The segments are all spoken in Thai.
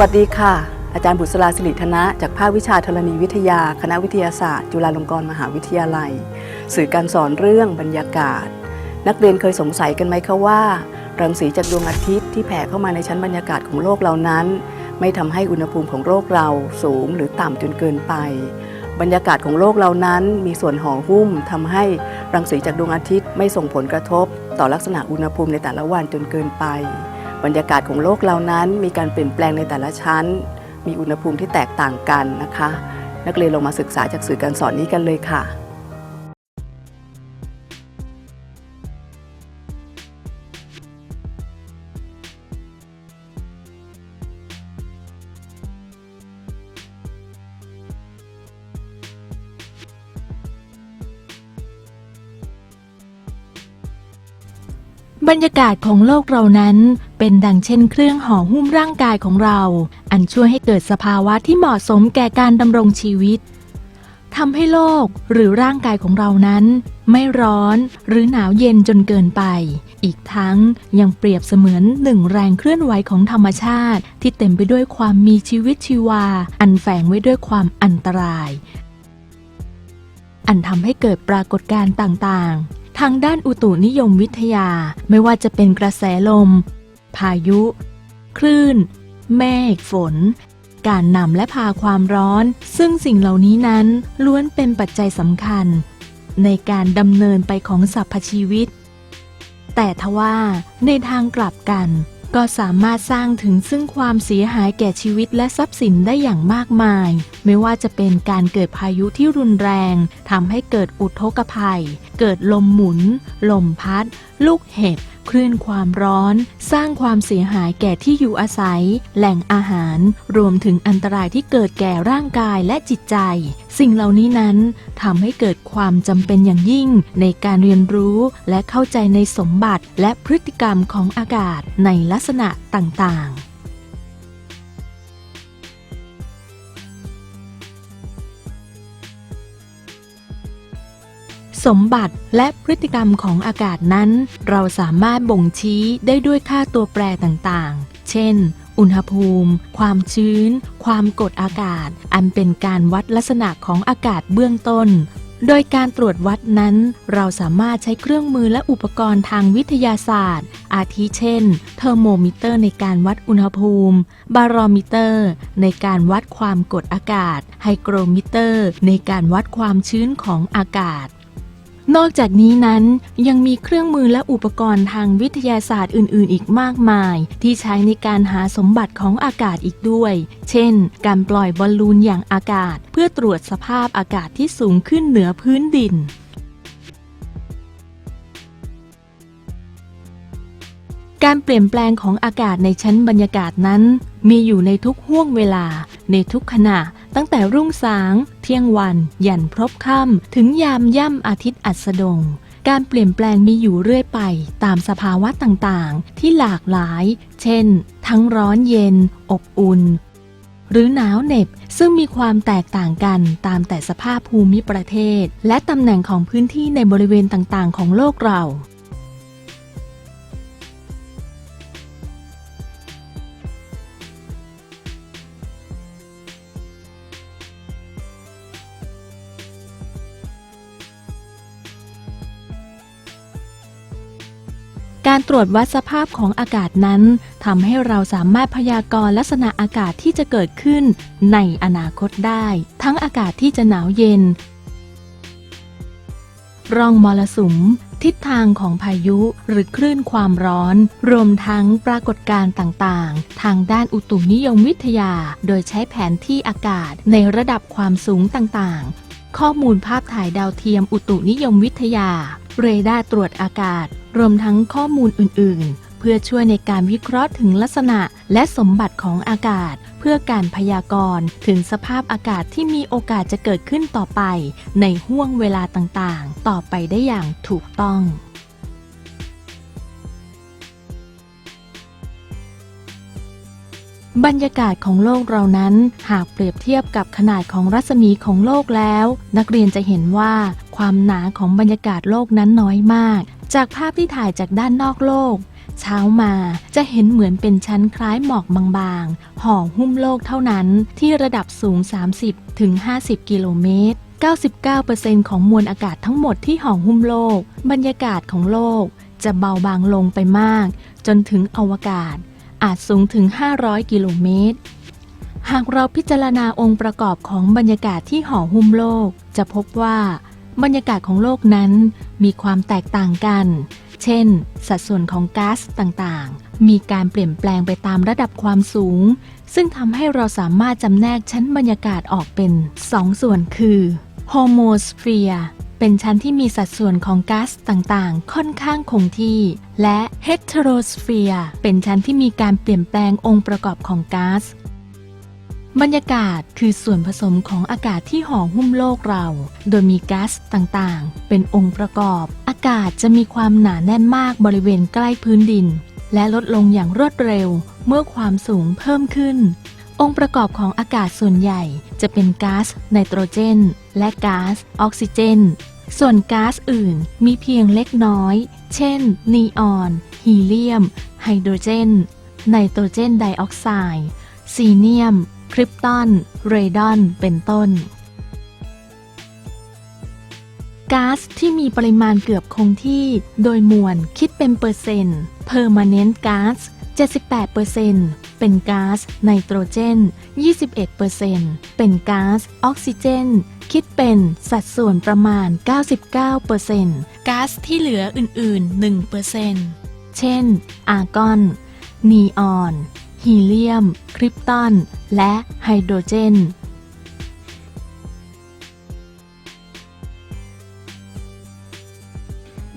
วัสดีค่ะ อาจารย์บุษราสิริธนะ จากภาควิชาธรณีวิทยา คณะวิทยาศาสตร์ จุฬาลงกรณ์มหาวิทยาลัย สื่อการสอนเรื่องบรรยากาศ นักเรียนเคยสงสัยกันไหมคะว่า รังสีจากดวงอาทิตย์ที่แผ่เข้ามาในชั้นบรรยากาศของโลกเรานั้น ไม่ทำให้อุณหภูมิของโลกเราสูงหรือต่ำจนเกินไป บรรยากาศของโลกเรานั้นมีส่วนห่อหุ้มทำให้รังสีจากดวงอาทิตย์ไม่ส่งผลกระทบ ต่อลักษณะอุณหภูมิในแต่ละวันจนเกินไป บรรยากาศของโลกเรานั้น มีการเปลี่ยนแปลงในแต่ละชั้น มีอุณหภูมิที่แตกต่างกันนะคะ นักเรียนลงมาศึกษาจากสื่อการสอนนี้กันเลยค่ะบรรยากาศของโลกเรานั้น เป็นดังเช่นเครื่องห่อหุ้มร่างกายของเรา อันช่วยให้เกิดสภาวะที่เหมาะสมแก่การดำรงชีวิตทำให้โลกหรือร่างกายของเรานั้น ไม่ร้อนหรือหนาวเย็นจนเกินไป อีกทั้งยังเปรียบเสมือนหนึ่งแรงเคลื่อนไหวของธรรมชาติ ที่เต็มไปด้วยความมีชีวิตชีวา อันแฝงไว้ด้วยความอันตราย อันทำให้เกิดปรากฏการณ์ต่างๆ ทางด้านอุตุนิยมวิทยา ไม่ว่าจะเป็นกระแสลม พายุ คลื่น เมฆฝน การนำและพาความร้อน ซึ่งสิ่งเหล่านี้นั้นล้วนเป็นปัจจัยสำคัญ ในการดำเนินไปของสรรพชีวิต แต่ทว่าในทางกลับกัน ก็สามารถสร้างถึงซึ่งความเสียหายแก่ชีวิตและทรัพย์สินได้อย่างมากมาย ไม่ว่าจะเป็นการเกิดพายุที่รุนแรงทำให้เกิดอุทกภัย เกิดลมหมุน ลมพัด ลูกเห็บ คลื่นความร้อน สร้างความเสียหายแก่ที่อยู่อาศัย แหล่งอาหาร รวมถึงอันตรายที่เกิดแก่ร่างกายและจิตใจ สิ่งเหล่านี้นั้นทำให้เกิดความจำเป็นอย่างยิ่ง ในการเรียนรู้และเข้าใจในสมบัติและพฤติกรรมของอากาศในลักษณะต่างๆ สมบัติและพฤติกรรมของอากาศนั้น เราสามารถบ่งชี้ได้ด้วยค่าตัวแปรต่างๆ เช่น อุณหภูมิ ความชื้น ความกดอากาศ อันเป็นการวัดลักษณะของอากาศเบื้องต้น โดยการตรวจวัดนั้น เราสามารถใช้เครื่องมือและอุปกรณ์ทางวิทยาศาสตร์ อาทิเช่น เทอร์โมมิเตอร์ในการวัดอุณหภูมิ บารอมิเตอร์ ในการวัดความกดอากาศ ไฮโกรมิเตอร์ ในการวัดความชื้นของอากาศ นอกจากนี้นั้นยังมีเครื่องมือและอุปกรณ์ทางวิทยาศาสตร์อื่น ๆ อีกมากมาย ที่ใช้ในการหาสมบัติของอากาศอีกด้วย เช่น การปล่อยบอลลูนอย่างอากาศ เพื่อตรวจสภาพอากาศที่สูงขึ้นเหนือพื้นดินการเปลี่ยนแปลงของอากาศในชั้นบรรยากาศนั้น มีอยู่ในทุกห่วงเวลา ในทุกขณะ ตั้งแต่รุ่งสาง เที่ยงวัน ยันพรบค่ำถึงยามย่ำอาทิตย์อัสดง การเปลี่ยนแปลงมีอยู่เรื่อยไป ตามสภาวะต่างๆ ที่หลากหลาย เช่น ทั้งร้อนเย็น อบอุ่น หรือหนาวเหน็บ ซึ่งมีความแตกต่างกันตามแต่สภาพภูมิประเทศ และตำแหน่งของพื้นที่ในบริเวณต่างๆ ของโลกเรา การตรวจวัดสภาพของอากาศนั้นทำให้เราสามารถพยากรณ์ลักษณะอากาศที่จะเกิดขึ้นในอนาคตได้ ทั้งอากาศที่จะหนาวเย็น ร่องมรสุม ทิศทางของพายุหรือคลื่นความร้อน รวมทั้งปรากฏการณ์ต่างๆ ทางด้านอุตุนิยมวิทยา โดยใช้แผนที่อากาศในระดับความสูงต่างๆ ข้อมูลภาพถ่ายดาวเทียมอุตุนิยมวิทยา เรดาร์ตรวจอากาศ รวมทั้งข้อมูลอื่น ๆ เพื่อช่วยในการวิเคราะห์ถึงลักษณะและสมบัติของอากาศ เพื่อการพยากรณ์ถึงสภาพอากาศที่มีโอกาสจะเกิดขึ้นต่อไป ในห่วงเวลาต่างๆ ต่อไปได้อย่างถูกต้องบรรยากาศของโลกเรานั้น หากเปรียบเทียบกับขนาดของรัศมีของโลกแล้ว นักเรียนจะเห็นว่าความหนาของบรรยากาศโลกนั้นน้อยมาก จากภาพที่ถ่ายจากด้านนอกโลก เช้ามาจะเห็นเหมือนเป็นชั้นคล้ายหมอกบางๆ ห่อหุ้มโลกเท่านั้นที่ระดับสูง30ถึงกิโลเมตร 99%ของมวลอากาศทั้งหมดที่ห่อหุ้มโลก บรรยากาศของโลกจะเบาบางลงไปมาก จนถึงอวกาศ อาจสูงถึง 500 กิโลเมตร หากเราพิจารณาองค์ประกอบของบรรยากาศที่ห่อหุ้มโลก จะพบว่า บรรยากาศของโลกนั้นมีความแตกต่างกัน เช่น สัดส่วนของก๊าซต่างๆ มีการเปลี่ยนแปลงไปตามระดับความสูง ซึ่งทำให้เราสามารถจำแนกชั้นบรรยากาศออกเป็น 2ส่วนคือโฮโมสเฟียร์เป็นชั้นที่มีสัดส่วนของก๊าซต่างๆ ค่อนข้างคงที่ และเฮตโรสเฟียร์เป็นชั้นที่มีการเปลี่ยนแปลงองค์ประกอบของก๊าซ บรรยากาศคือส่วนผสมของอากาศที่ห่อหุ้มโลกเรา โดยมีก๊าซต่างๆ เป็นองค์ประกอบ อากาศจะมีความหนาแน่นมากบริเวณใกล้พื้นดิน และลดลงอย่างรวดเร็วเมื่อความสูงเพิ่มขึ้น องค์ประกอบของอากาศส่วนใหญ่จะเป็นก๊าซไนโตรเจน และก๊าซออกซิเจน ส่วนก๊าซอื่นมีเพียงเล็กน้อย เช่น นีออน ฮีเลียม ไฮโดรเจน ไนโตรเจนไดออกไซด์ ซีเนียม คริปตอนเรดอน เป็นต้น ก๊าซที่มีปริมาณเกือบคงที่ โดยมวลคิดเป็นเปอร์เซ็นต์ permanent gas 78%เป็นก๊าซไนโตรเจน 21%เป็นก๊าซออกซิเจน คิดเป็นสัดส่วนประมาณ 99%ก๊าซที่เหลืออื่น ๆ 1%เช่น อาร์กอน นีออน ฮีเลียม คริปตอนและไฮโดรเจน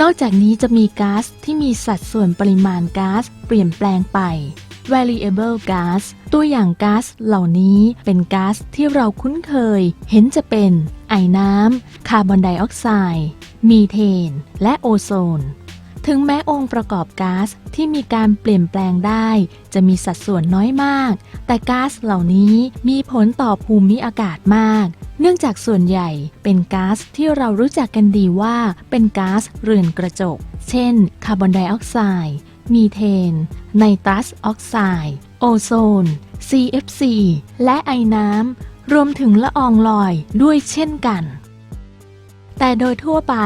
นอกจากนี้จะมีก๊าซที่มีสัดส่วนปริมาณก๊าซเปลี่ยนแปลงไป variable gas ตัวอย่างก๊าซเหล่านี้เป็นก๊าซที่เราคุ้นเคย เห็นจะเป็น ไอน้ำ คาร์บอนไดออกไซด์ มีเทน และโอโซน ถึงแม้องค์ประกอบก๊าซที่มีการเปลี่ยนแปลงได้ จะมีสัดส่วนน้อยมาก แต่ก๊าซเหล่านี้มีผลต่อภูมิอากาศมาก เนื่องจากส่วนใหญ่เป็นก๊าซที่เรารู้จักกันดีว่าเป็นก๊าซเรือนกระจก เช่น คาร์บอนไดออกไซด์ มีเทน ไนตรัสออกไซด์ โอโซน CFC และไอน้ำรวมถึงละอองลอยด้วยเช่นกัน แต่โดยทั่วไป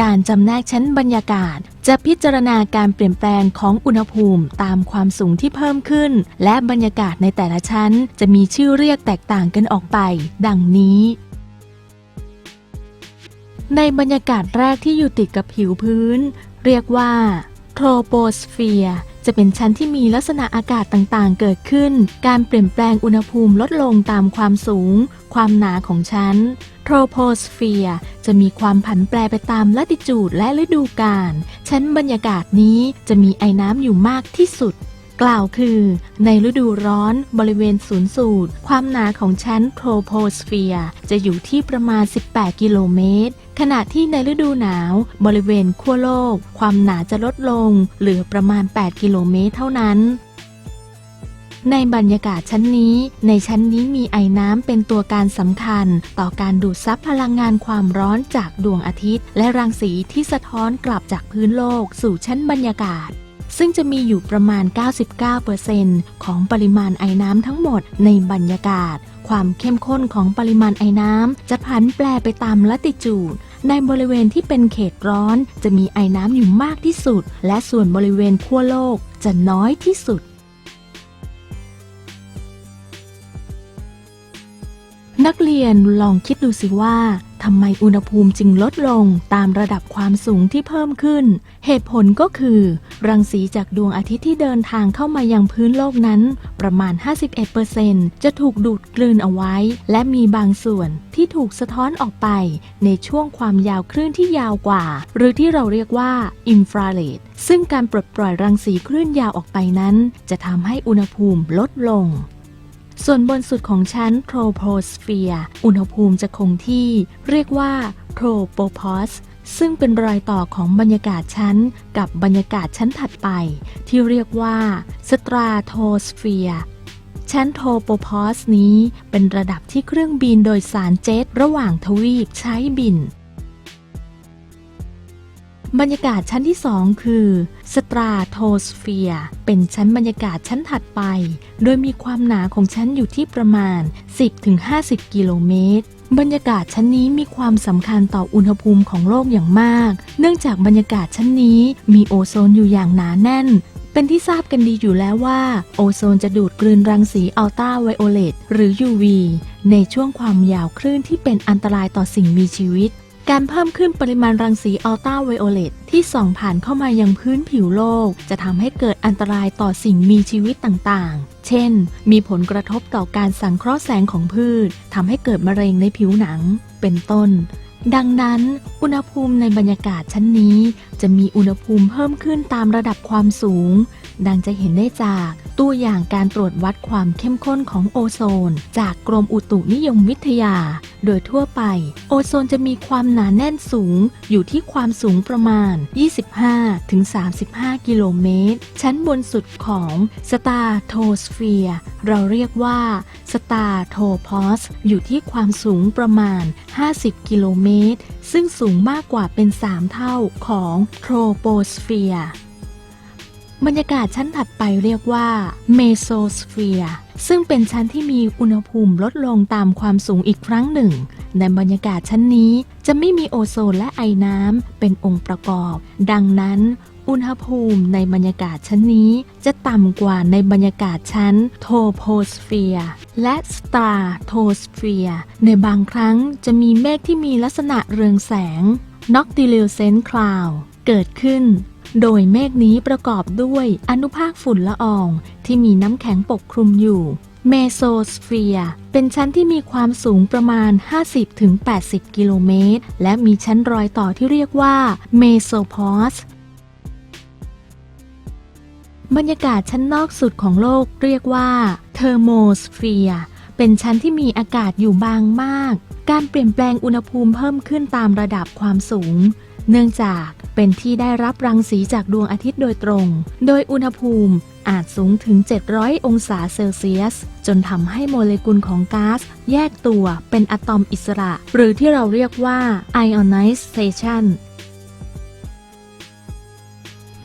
การจำแนกชั้นบรรยากาศ จะพิจารณาการเปลี่ยนแปลงของอุณหภูมิตามความสูงที่เพิ่มขึ้น และบรรยากาศในแต่ละชั้น จะมีชื่อเรียกแตกต่างกันออกไป ดังนี้ ในบรรยากาศแรกที่อยู่ติดกับผิวพื้น เรียกว่าโทรโปสเฟียร์จะเป็นชั้นที่มีลักษณะอากาศต่างๆ เกิดขึ้น การเปลี่ยนแปลงอุณหภูมิลดลงตามความสูง ความหนาของชั้น โทรโพสเฟียร์จะมีความผันแปรไปตามลัติจูดและฤดูกาล ชั้นบรรยากาศนี้จะมีไอน้ำอยู่มากที่สุด กล่าวคือ ในฤดูร้อนบริเวณศูนย์สูตร ความหนาของชั้นโทรโพสเฟียร์จะอยู่ที่ประมาณ 18 กิโลเมตร ขณะที่ในฤดูหนาวบริเวณขั้วโลก ความหนาจะลดลงเหลือประมาณ 8 กิโลเมตรเท่านั้น ในบรรยากาศชั้นนี้ ในชั้นนี้มีไอน้ำเป็นตัวการสำคัญ ต่อการดูดซับพลังงานความร้อนจากดวงอาทิตย์ และรังสีที่สะท้อนกลับจากพื้นโลกสู่ชั้นบรรยากาศซึ่งจะมีอยู่ประมาณ 99%ของปริมาณไอน้ำทั้งหมดในบรรยากาศ ความเข้มข้นของปริมาณไอน้ำจะผันแปรไปตามลัติจูด ในบริเวณที่เป็นเขตร้อน จะมีไอน้ำอยู่มากที่สุด และส่วนบริเวณขั้วโลกจะน้อยที่สุด นักเรียนลองคิดดูสิว่าทำไมอุณหภูมิจึงลดลงตามระดับความสูงที่เพิ่มขึ้น เหตุผลก็คือ รังสีจากดวงอาทิตย์ที่เดินทางเข้ามายังพื้นโลกนั้น ประมาณ 51%จะถูกดูดกลืนเอาไว้ และมีบางส่วนที่ถูกสะท้อนออกไป ในช่วงความยาวคลื่นที่ยาวกว่า หรือที่เราเรียกว่าอินฟราเรดซึ่งการปลดปล่อยรังสีคลื่นยาวออกไปนั้น จะทำให้อุณหภูมิลดลง ส่วนบนสุดของชั้นโทรโพสเฟียร์อุณหภูมิจะคงที่เรียกว่าโทรโปพอสซึ่งเป็นรอยต่อของบรรยากาศชั้นกับบรรยากาศชั้นถัดไป ที่เรียกว่าสตราโทสเฟียร์ชั้นโทรโปพอสนี้เป็นระดับที่เครื่องบินโดยสารเจ็ตระหว่างทวีปใช้บิน บรรยากาศชั้นที่ 2 คือสตราโทสเฟียร์เป็นชั้นบรรยากาศชั้นถัดไป โดยมีความหนาของชั้นอยู่ที่ประมาณ 10-50 กิโลเมตร บรรยากาศชั้นนี้มีความสำคัญต่ออุณหภูมิของโลกอย่างมาก เนื่องจากบรรยากาศชั้นนี้มีโอโซนอยู่อย่างหนาแน่น เป็นที่ทราบกันดีอยู่แล้วว่า โอโซนจะดูดกลืนรังสีอัลตราไวโอเลตหรือ UV ในช่วงความยาวคลื่นที่เป็นอันตรายต่อสิ่งมีชีวิต การเพิ่มขึ้นปริมาณรังสีอัลตราไวโอเลตที่ส่องผ่านเข้ามายังพื้นผิวโลก จะทำให้เกิดอันตรายต่อสิ่งมีชีวิตต่างๆ เช่น มีผลกระทบต่อการสังเคราะห์แสงของพืชทำให้เกิดมะเร็งในผิวหนัง เป็นต้น ดังนั้น อุณหภูมิในบรรยากาศชั้นนี้ จะมีอุณหภูมิเพิ่มขึ้นตามระดับความสูง ดังจะเห็นได้จากตัวอย่างการตรวจวัดความเข้มข้นของโอโซน จากกรมอุตุนิยมวิทยา โดยทั่วไป โอโซนจะมีความหนาแน่นสูง อยู่ที่ความสูงประมาณ 25-35 กิโลเมตร ชั้นบนสุดของสตาร์โทสเฟียเราเรียกว่าสตาร์โทพอสอยู่ที่ความสูงประมาณ 50 กิโลเมตร ซึ่งสูงมากกว่าเป็น 3 เท่าของโทรโปสเฟียร์ บรรยากาศชั้นถัดไปเรียกว่าเมโซสเฟียร์ซึ่งเป็นชั้นที่มีอุณหภูมิลดลงตามความสูงอีกครั้งหนึ่ง ในบรรยากาศชั้นนี้จะไม่มีโอโซนและไอน้ำเป็นองค์ประกอบ ดังนั้นอุณหภูมิในบรรยากาศชั้นนี้จะต่ำกว่าในบรรยากาศชั้นโทโพสเฟียร์และสตาร์โทสเฟียร์ในบางครั้งจะมีเมฆที่มีลักษณะเรืองแสง Noctilucent Cloud เกิดขึ้น โดยเมฆนี้ประกอบด้วยอนุภาคฝุ่นละอองที่มีน้ำแข็งปกคลุมอยู่ เมโซสเฟียร์เป็นชั้นที่มีความสูงประมาณ 50-80 กิโลเมตร และมีชั้นรอยต่อที่เรียกว่าเมโซพอสบรรยากาศชั้นนอกสุดของโลกเรียกว่าเทอร์โมสเฟียร์เป็นชั้นที่มีอากาศอยู่บางมาก การเปลี่ยนแปลงอุณหภูมิเพิ่มขึ้นตามระดับความสูง เนื่องจากเป็นที่ได้รับรังสีจากดวงอาทิตย์โดยตรง โดยอุณหภูมิอาจสูงถึง 700 องศาเซลเซียส จนทำให้โมเลกุลของก๊าซแยกตัวเป็นอะตอมอิสระ หรือที่เราเรียกว่า ionization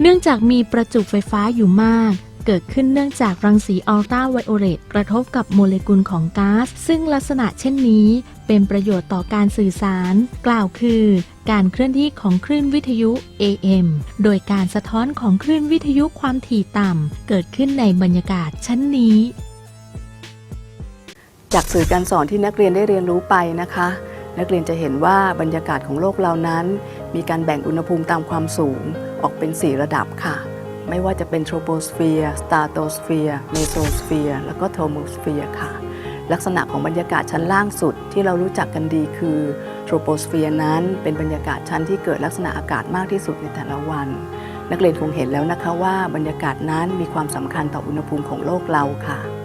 เนื่องจากมีประจุไฟฟ้าอยู่มาก เกิดขึ้นเนื่องจากรังสีอัลตราไวโอเลตกระทบกับโมเลกุลของก๊าซซึ่งลักษณะเช่นนี้ เป็นประโยชน์ต่อการสื่อสาร กล่าวคือ การเคลื่อนที่ของคลื่นวิทยุ AM โดยการสะท้อนของคลื่นวิทยุความถี่ต่ำ เกิดขึ้นในบรรยากาศชั้นนี้ จากสื่อการสอนที่นักเรียนได้เรียนรู้ไปนะคะ นักเรียนจะเห็นว่าบรรยากาศของโลกเรานั้น มีการแบ่งอุณหภูมิตามความสูงออกเป็น 4 ระดับค่ะไม่ว่าจะเป็นโทรโปสเฟียร์ สตาร์โตสเฟียร์ เมโซสเฟียร์ แล้วก็โทโมสเฟียร์ค่ะ ลักษณะของบรรยากาศชั้นล่างสุดที่เรารู้จักกันดีคือโทรโปสเฟียร์นั้นเป็นบรรยากาศชั้นที่เกิดลักษณะอากาศมากที่สุดในแต่ละวัน นักเรียนคงเห็นแล้วนะคะว่าบรรยากาศนั้นมีความสำคัญต่ออุณหภูมิของโลกเราค่ะ